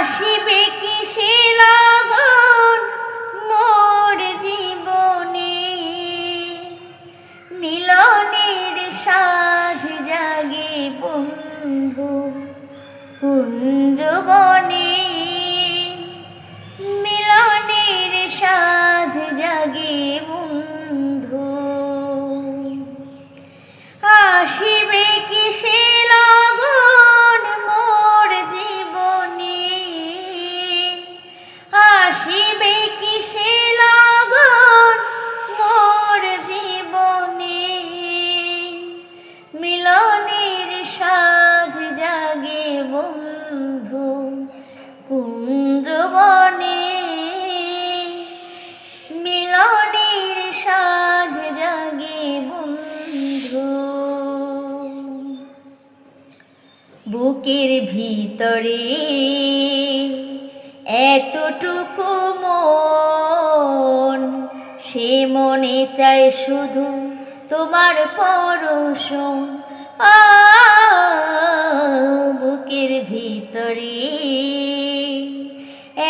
আসিবে কি সে লাগন মোর জীবনে? মিলনের সাধ জাগে বন্ধু কুঞ্জবন বুকের ভিতরে এতটুকু মন সে মনে চায় শুধু তোমার পরশ আ, বুকের ভিতরে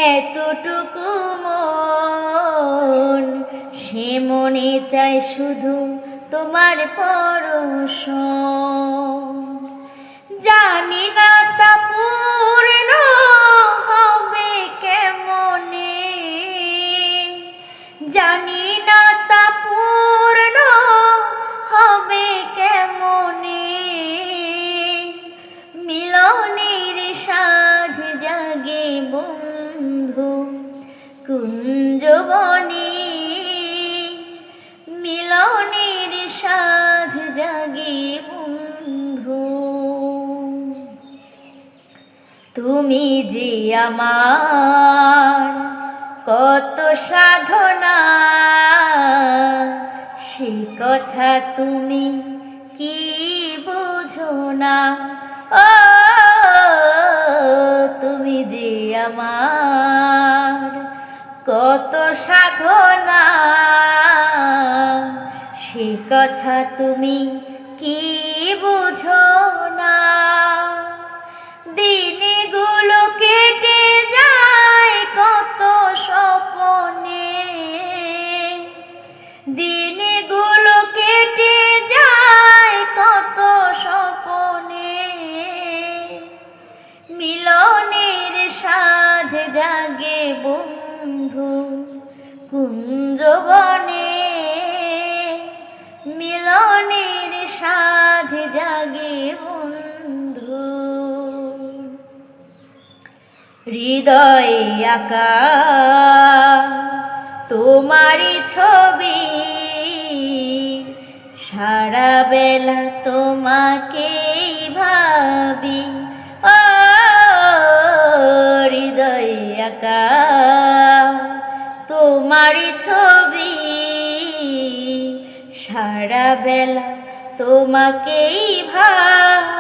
এতটুকু মন সে মনে চায় শুধু তোমার পরশ কুঞ্জবনে মিলনের সাধ জাগে বন্ধু। তুমি যে আমার কত সাধনা, সে কথা তুমি কি বুঝো না? সাধনা। সে কথা তুমি কি বুঝো না? দিনগুলো কেটে যায় কত স্বপনে। দিনগুলো কেটে যায় কত স্বপনে। মিলনের সাধ জাগে বন্ধু। কুঞ্জবনে মিলনের সাধ জাগে বন্ধু। হৃদয়ে আঁকা তোমারই ছবি সারা বেলা তোমাকেই সারা বেলা তোমাকেই ভাবি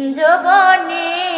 কুঞ্জবনে